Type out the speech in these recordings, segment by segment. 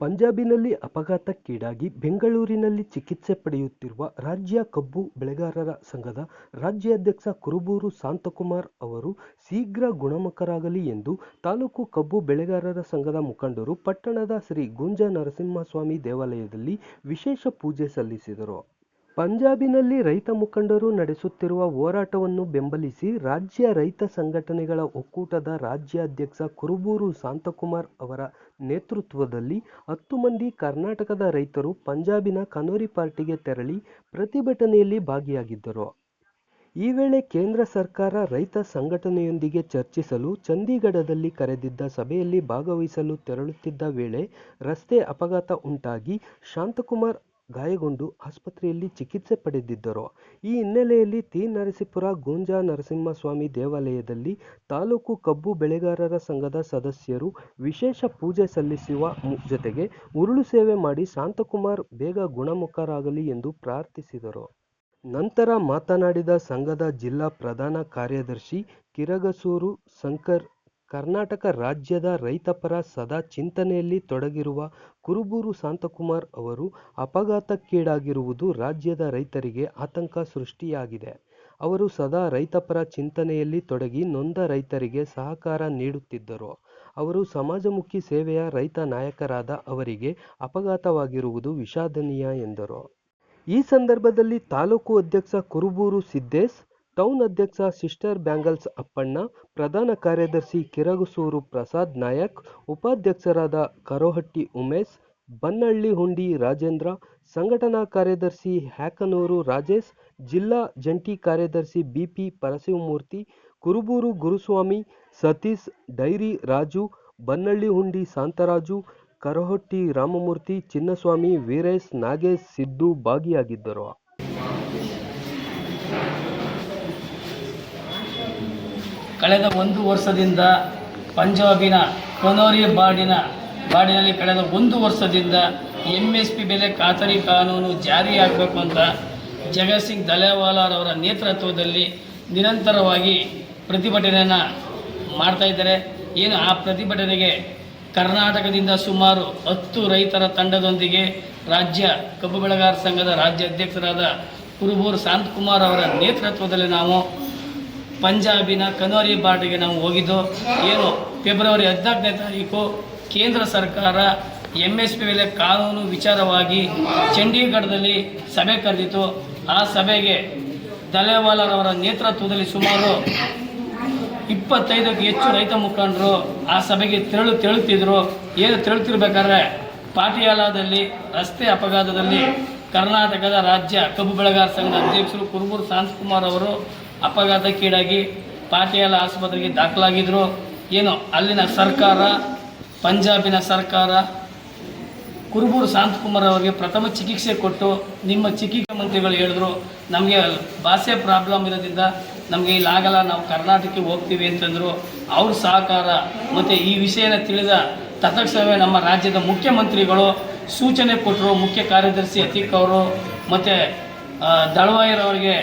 ಪಂಜಾಬಿನಲ್ಲಿ ಅಪಘಾತಕ್ಕೀಡಾಗಿ ಬೆಂಗಳೂರಿನಲ್ಲಿ ಚಿಕಿತ್ಸೆ ಪಡೆಯುತ್ತಿರುವ ರಾಜ್ಯ ಕಬ್ಬು ಬೆಳೆಗಾರರ ಸಂಘದ ರಾಜ್ಯಾಧ್ಯಕ್ಷ ಕುರುಬೂರು ಶಾಂತಕುಮಾರ್ ಅವರು ಶೀಘ್ರ ಗುಣಮುಖರಾಗಲಿ ಎಂದು ತಾಲೂಕು ಕಬ್ಬು ಬೆಳೆಗಾರರ ಸಂಘದ ಮುಖಂಡರು ಪಟ್ಟಣದ ಶ್ರೀ ಗುಂಜ ನರಸಿಂಹಸ್ವಾಮಿ ದೇವಾಲಯದಲ್ಲಿ ವಿಶೇಷ ಪೂಜೆ ಸಲ್ಲಿಸಿದರು. ಪಂಜಾಬಿನಲ್ಲಿ ರೈತ ಮುಖಂಡರು ನಡೆಸುತ್ತಿರುವ ಹೋರಾಟವನ್ನು ಬೆಂಬಲಿಸಿ ರಾಜ್ಯ ರೈತ ಸಂಘಟನೆಗಳ ಒಕ್ಕೂಟದ ರಾಜ್ಯಾಧ್ಯಕ್ಷ ಕುರುಬೂರು ಶಾಂತಕುಮಾರ್ ಅವರ ನೇತೃತ್ವದಲ್ಲಿ ಹತ್ತು ಮಂದಿ ಕರ್ನಾಟಕದ ರೈತರು ಪಂಜಾಬಿನ ಕನೋರಿ ಪಾರ್ಟಿಗೆ ತೆರಳಿ ಪ್ರತಿಭಟನೆಯಲ್ಲಿ ಭಾಗಿಯಾಗಿದ್ದರು. ಈ ವೇಳೆ ಕೇಂದ್ರ ಸರ್ಕಾರ ರೈತ ಸಂಘಟನೆಯೊಂದಿಗೆ ಚರ್ಚಿಸಲು ಚಂಡೀಗಢದಲ್ಲಿ ಕರೆದಿದ್ದ ಸಭೆಯಲ್ಲಿ ಭಾಗವಹಿಸಲು ತೆರಳುತ್ತಿದ್ದ ವೇಳೆ ರಸ್ತೆ ಅಪಘಾತ ಉಂಟಾಗಿ ಶಾಂತಕುಮಾರ್ ಗಾಯಗೊಂಡು ಆಸ್ಪತ್ರೆಯಲ್ಲಿ ಚಿಕಿತ್ಸೆ ಪಡೆದಿದ್ದರು. ಈ ಹಿನ್ನೆಲೆಯಲ್ಲಿ ತಿ ನರಸೀಪುರ ಗೋಂಜಾ ನರಸಿಂಹಸ್ವಾಮಿ ದೇವಾಲಯದಲ್ಲಿ ತಾಲೂಕು ಕಬ್ಬು ಬೆಳೆಗಾರರ ಸಂಘದ ಸದಸ್ಯರು ವಿಶೇಷ ಪೂಜೆ ಸಲ್ಲಿಸುವ ಜೊತೆಗೆ ಉರುಳು ಸೇವೆ ಮಾಡಿ ಶಾಂತಕುಮಾರ್ ಬೇಗ ಗುಣಮುಖರಾಗಲಿ ಎಂದು ಪ್ರಾರ್ಥಿಸಿದರು. ನಂತರ ಮಾತನಾಡಿದ ಸಂಘದ ಜಿಲ್ಲಾ ಪ್ರಧಾನ ಕಾರ್ಯದರ್ಶಿ ಕಿರಗಸೂರು ಶಂಕರ್ ಕರ್ನಾಟಕ ರಾಜ್ಯದ ರೈತಪರ ಸದಾ ಚಿಂತನೆಯಲ್ಲಿ ತೊಡಗಿರುವ ಕುರುಬೂರು ಶಾಂತಕುಮಾರ್ ಅವರು ಅಪಘಾತಕ್ಕೀಡಾಗಿರುವುದು ರಾಜ್ಯದ ರೈತರಿಗೆ ಆತಂಕ ಸೃಷ್ಟಿಯಾಗಿದೆ. ಅವರು ಸದಾ ರೈತಪರ ಚಿಂತನೆಯಲ್ಲಿ ತೊಡಗಿ ನೊಂದ ರೈತರಿಗೆ ಸಹಕಾರ ನೀಡುತ್ತಿದ್ದರು. ಅವರು ಸಮಾಜಮುಖಿ ಸೇವೆಯ ರೈತ ನಾಯಕರಾದ ಅವರಿಗೆ ಅಪಘಾತವಾಗಿರುವುದು ವಿಷಾದನೀಯ ಎಂದರು. ಈ ಸಂದರ್ಭದಲ್ಲಿ ತಾಲೂಕು ಅಧ್ಯಕ್ಷ ಕುರುಬೂರು ಸಿದ್ದೇಶ್ ಟೌನ್ ಅಧ್ಯಕ್ಷ ಸಿಸ್ಟರ್ ಬ್ಯಾಂಗಲ್ಸ್ ಅಪ್ಪಣ್ಣ, ಪ್ರಧಾನ ಕಾರ್ಯದರ್ಶಿ ಕಿರಗಸೂರು ಪ್ರಸಾದ್ ನಾಯಕ್, ಉಪಾಧ್ಯಕ್ಷರಾದ ಕರೋಹಟ್ಟಿ ಉಮೇಶ್, ಬನ್ನಳ್ಳಿ ಹುಂಡಿ ರಾಜೇಂದ್ರ, ಸಂಘಟನಾ ಕಾರ್ಯದರ್ಶಿ ಹ್ಯಾಕನೂರು ರಾಜೇಶ್, ಜಿಲ್ಲಾ ಜಂಟಿ ಕಾರ್ಯದರ್ಶಿ ಬಿಪಿ ಪರಶಿವಮೂರ್ತಿ ಕುರುಬೂರು ಗುರುಸ್ವಾಮಿ, ಸತೀಶ್, ಡೈರಿ ರಾಜು, ಬನ್ನಳ್ಳಿ ಹುಂಡಿ ಶಾಂತರಾಜು, ಕರಹೊಟ್ಟಿ ರಾಮಮೂರ್ತಿ, ಚಿನ್ನಸ್ವಾಮಿ, ವೀರೇಶ್, ನಾಗೇಶ್, ಸಿದ್ದು ಭಾಗಿಯಾಗಿದ್ದರು. ಕಳೆದ ಒಂದು ವರ್ಷದಿಂದ ಪಂಜಾಬಿನ ಕೊನೋರಿ ಬಾಡಿನ, ಬಾಡಿನಲ್ಲಿ ಕಳೆದ ಒಂದು ವರ್ಷದಿಂದ ಎಂ ಎಸ್ ಪಿ ಬೆಲೆ ಖಾತರಿ ಕಾನೂನು ಜಾರಿಯಾಗಬೇಕು ಅಂತ ಜಗತ್ ಸಿಂಗ್ ದಲೇವಾಲಾರವರ ನೇತೃತ್ವದಲ್ಲಿ ನಿರಂತರವಾಗಿ ಪ್ರತಿಭಟನೆಯನ್ನು ಮಾಡ್ತಾ ಇದ್ದಾರೆ. ಏನು ಆ ಪ್ರತಿಭಟನೆಗೆ ಕರ್ನಾಟಕದಿಂದ ಸುಮಾರು ಹತ್ತು ರೈತರ ತಂಡದೊಂದಿಗೆ ರಾಜ್ಯ ಕಬ್ಬು ಬೆಳೆಗಾರ ಸಂಘದ ರಾಜ್ಯ ಅಧ್ಯಕ್ಷರಾದ ಕುರುಬೂರು ಶಾಂತಕುಮಾರ್ ಅವರ ನೇತೃತ್ವದಲ್ಲಿ ನಾವು ಪಂಜಾಬಿನ ಕನೋರಿ ಬಾರ್ಡ್ಗೆ ನಾವು ಹೋಗಿದ್ದು. ಏನು, ಫೆಬ್ರವರಿ ಹದಿನಾಲ್ಕನೇ ತಾರೀಕು ಕೇಂದ್ರ ಸರ್ಕಾರ ಎಂ ಎಸ್ ಪಿ ಮೇಲೆ ಕಾನೂನು ವಿಚಾರವಾಗಿ ಚಂಡೀಗಢದಲ್ಲಿ ಸಭೆ ಕರೆದಿತ್ತು. ಆ ಸಭೆಗೆ ದಲೇವಾಲರವರ ನೇತೃತ್ವದಲ್ಲಿ ಸುಮಾರು ಇಪ್ಪತ್ತೈದಕ್ಕೂ ಹೆಚ್ಚು ರೈತ ಮುಖಂಡರು ಆ ಸಭೆಗೆ ತೆರಳು ತೆರಳುತ್ತಿದ್ದರು ಏನು ತೆರಳುತ್ತಿರ್ಬೇಕಾದ್ರೆ ಪಾಟಿಯಾಲಾದಲ್ಲಿ ರಸ್ತೆ ಅಪಘಾತದಲ್ಲಿ ಕರ್ನಾಟಕದ ರಾಜ್ಯ ಕಬ್ಬು ಬೆಳೆಗಾರ ಸಂಘದ ಅಧ್ಯಕ್ಷರು ಕುರುಬೂರು ಶಾಂತಕುಮಾರ್ ಅವರು ಅಪಘಾತಕ್ಕೀಡಾಗಿ ಪಾಟಿಯಾಲ ಆಸ್ಪತ್ರೆಗೆ ದಾಖಲಾಗಿದ್ದರು ಏನು, ಅಲ್ಲಿನ ಸರ್ಕಾರ, ಪಂಜಾಬಿನ ಸರ್ಕಾರ, ಕುರುಬೂರು ಶಾಂತಕುಮಾರ್ ಅವರಿಗೆ ಪ್ರಥಮ ಚಿಕಿತ್ಸೆ ಕೊಟ್ಟು ನಿಮ್ಮ ಚಿಕಿತ್ಸೆ ಮಂತ್ರಿಗಳು ಹೇಳಿದ್ರು, ನಮಗೆ ಭಾಷೆ ಪ್ರಾಬ್ಲಮ್ ಇರೋದ್ರಿಂದ ನಮಗೆ ಇಲ್ಲಾಗಲ್ಲ ನಾವು ಕರ್ನಾಟಕಕ್ಕೆ ಹೋಗ್ತೀವಿ ಅಂತಂದರು. ಅವ್ರ ಸಹಕಾರ ಮತ್ತು ಈ ವಿಷಯನ ತಿಳಿದ ತತ್ಕ್ಷಣವೇ ನಮ್ಮ ರಾಜ್ಯದ ಮುಖ್ಯಮಂತ್ರಿಗಳು ಸೂಚನೆ ಕೊಟ್ಟರು ಮುಖ್ಯ ಕಾರ್ಯದರ್ಶಿ ಅತೀಕ್ ಅವರು, ಮತ್ತು ದಳವಾಯರವರಿಗೆ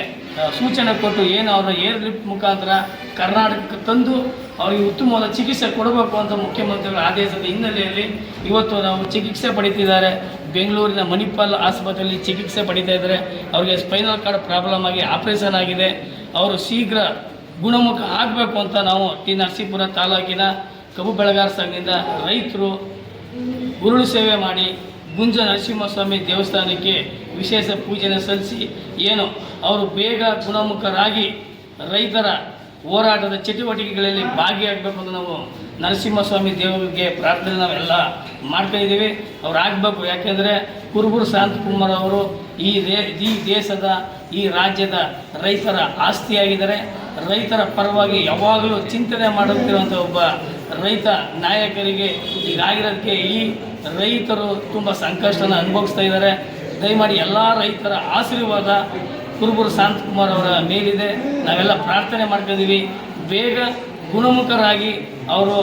ಸೂಚನೆ ಕೊಟ್ಟು ಏನು ಅವರ ಏರ್ ಲಿಫ್ಟ್ ಮುಖಾಂತರ ಕರ್ನಾಟಕಕ್ಕೆ ತಂದು ಅವರಿಗೆ ಉತ್ತಮವಾದ ಚಿಕಿತ್ಸೆ ಕೊಡಬೇಕು ಅಂತ ಮುಖ್ಯಮಂತ್ರಿಗಳ ಆದೇಶದ ಹಿನ್ನೆಲೆಯಲ್ಲಿ ಇವತ್ತು ನಾವು ಚಿಕಿತ್ಸೆ ಪಡಿತಿದ್ದಾರೆ ಬೆಂಗಳೂರಿನ ಮಣಿಪಾಲ್ ಆಸ್ಪತ್ರೆಯಲ್ಲಿ ಚಿಕಿತ್ಸೆ ಪಡಿತಾ ಇದ್ದಾರೆ. ಅವರಿಗೆ ಸ್ಪೈನಲ್ ಕಾರ್ಡ್ ಪ್ರಾಬ್ಲಮ್ ಆಗಿ ಆಪರೇಷನ್ ಆಗಿದೆ. ಅವರು ಶೀಘ್ರ ಗುಣಮುಖ ಆಗಬೇಕು ಅಂತ ನಾವು ಟಿ ನರಸೀಪುರ ತಾಲೂಕಿನ ಕಬ್ಬು ಬೆಳೆಗಾರ ಸಂಘದಿಂದ ರೈತರು ಉರುಳು ಸೇವೆ ಮಾಡಿ ಗುಂಜ ನರಸಿಂಹಸ್ವಾಮಿ ದೇವಸ್ಥಾನಕ್ಕೆ ವಿಶೇಷ ಪೂಜೆನ ಸಲ್ಲಿಸಿ ಏನು ಅವರು ಬೇಗ ಗುಣಮುಖರಾಗಿ ರೈತರ ಹೋರಾಟದ ಚಟುವಟಿಕೆಗಳಲ್ಲಿ ಭಾಗಿಯಾಗಬೇಕು ಅಂತ ನಾವು ನರಸಿಂಹಸ್ವಾಮಿ ದೇವರಿಗೆ ಪ್ರಾರ್ಥನೆ ನಾವೆಲ್ಲ ಮಾಡ್ತಾ ಇದ್ದೀವಿ. ಅವ್ರು ಆಗಬೇಕು. ಯಾಕೆಂದರೆ ಕುರುಬೂರು ಶಾಂತಕುಮಾರ್ ಅವರು ಈ ದೇ ಈ ದೇಶದ, ಈ ರಾಜ್ಯದ ರೈತರ ಆಸ್ತಿಯಾಗಿದ್ದಾರೆ. ರೈತರ ಪರವಾಗಿ ಯಾವಾಗಲೂ ಚಿಂತನೆ ಮಾಡುತ್ತಿರುವಂಥ ಒಬ್ಬ ರೈತ ನಾಯಕರಿಗೆ ಈಗಾಗಿರೋದಕ್ಕೆ ಈ ರೈತರು ತುಂಬ ಸಂಕಷ್ಟನ ಅನುಭವಿಸ್ತಾ ಇದ್ದಾರೆ. ದಯಮಾಡಿ ಎಲ್ಲ ರೈತರ ಆಶೀರ್ವಾದ ಕುರುಬೂರು ಶಾಂತಕುಮಾರ್ ಅವರ ಮೇಲಿದೆ. ನಾವೆಲ್ಲ ಪ್ರಾರ್ಥನೆ ಮಾಡ್ಕೊಂಡಿದ್ದೀವಿ ಬೇಗ ಗುಣಮುಖರಾಗಿ ಅವರು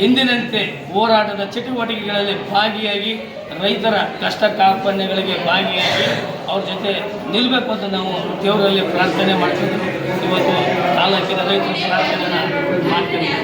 ಎಂದಿನಂತೆ ಹೋರಾಟದ ಚಟುವಟಿಕೆಗಳಲ್ಲಿ ಭಾಗಿಯಾಗಿ ರೈತರ ಕಷ್ಟ ಕಾರ್ಪಣ್ಯಗಳಿಗೆ ಭಾಗಿಯಾಗಿ ಅವ್ರ ಜೊತೆ ನಿಲ್ಲಬೇಕು ಅಂತ ನಾವು ದೇವರಲ್ಲಿ ಪ್ರಾರ್ಥನೆ ಮಾಡ್ತೀವಿ ಇವತ್ತು ತಾಲೂಕಿನ ರೈತರ ಪ್ರಾರ್ಥನೆಯನ್ನು ಮಾಡ್ತಿದ್ದೀವಿ